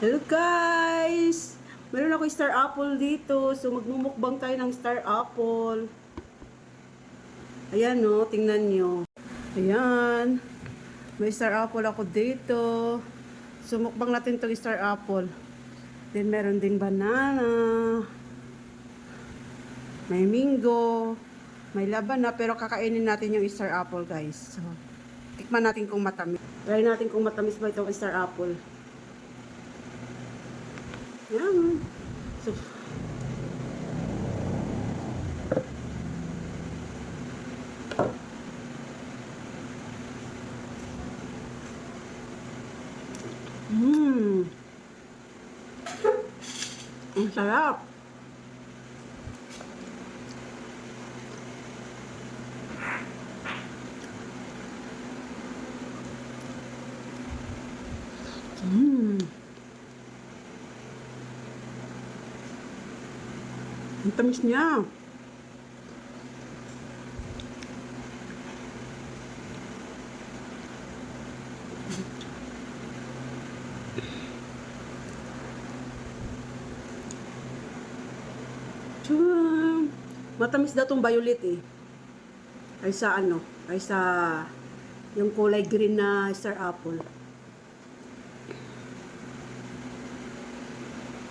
Hello guys! Meron ako star apple dito. So magmumukbang tayo ng star apple. Ayan no, tingnan nyo. Ayan. May star apple ako dito. So mukbang natin itong star apple. Then meron ding banana. May mango. May laban na pero kakainin natin yung star apple guys. So tikman natin kung matamis. Try natin kung matamis ba itong star apple. Yan. So, Mmm. Ang sarap. Mmm. Ang tamis niya. Matamis daw tong violet eh. Ay sa ano, ay sa yung kulay green na star apple.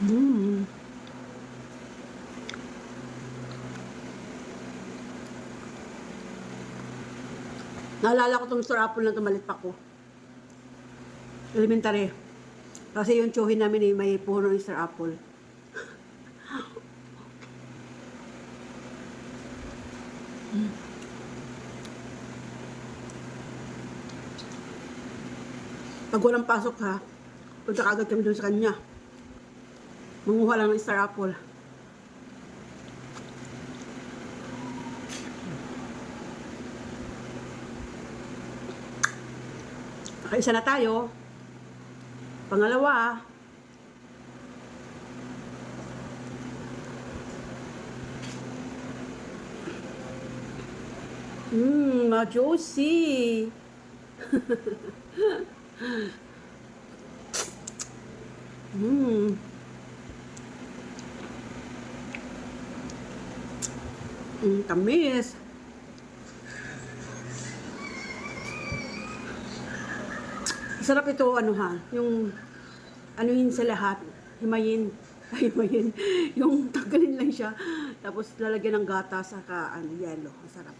Mmm. Naalala ko tong star apple na tumalit pa ko. Elementary. Kasi yung tsuhin namin eh, may puno ng star apple. Pag walang pasok ha, punta ka agad kami doon sa kanya. Manguha lang ng star apple. Nakaisa na tayo. Pangalawa, Mmm, ma-juicy. Mmm. Mm, tamis. Sarap ito, ano ha, yung anuhin sa lahat, himayin, ay himayin, yung tanggalin lang siya, tapos lalagyan ng gata saka ano, yelo, masarap.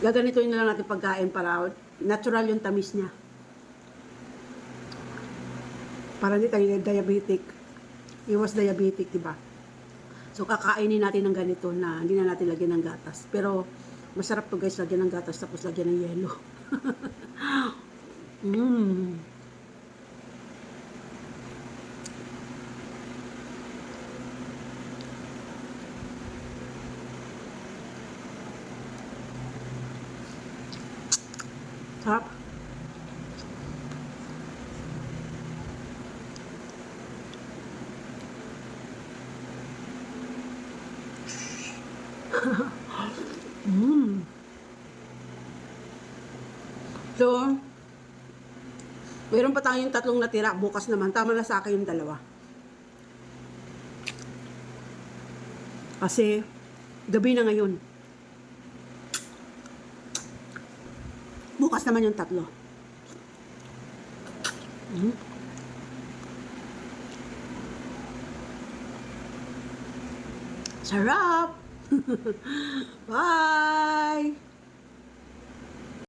Gaganito na lang natin pagkain para natural yung tamis niya. Para hindi tayo diabetic. Iwas diabetic, di ba? So, kakainin natin ng ganito na hindi na natin lagyan ng gatas. Pero, masarap to guys, lagyan ng gatas tapos lagyan ng yelo. Mmm. Sarap. Mm. So, meron pa tayong tatlong natira. Bukas naman. Tama na sa akin yung dalawa. Kasi, gabi na ngayon. Bukas naman yung tatlo. Mm. Sarap! Bye!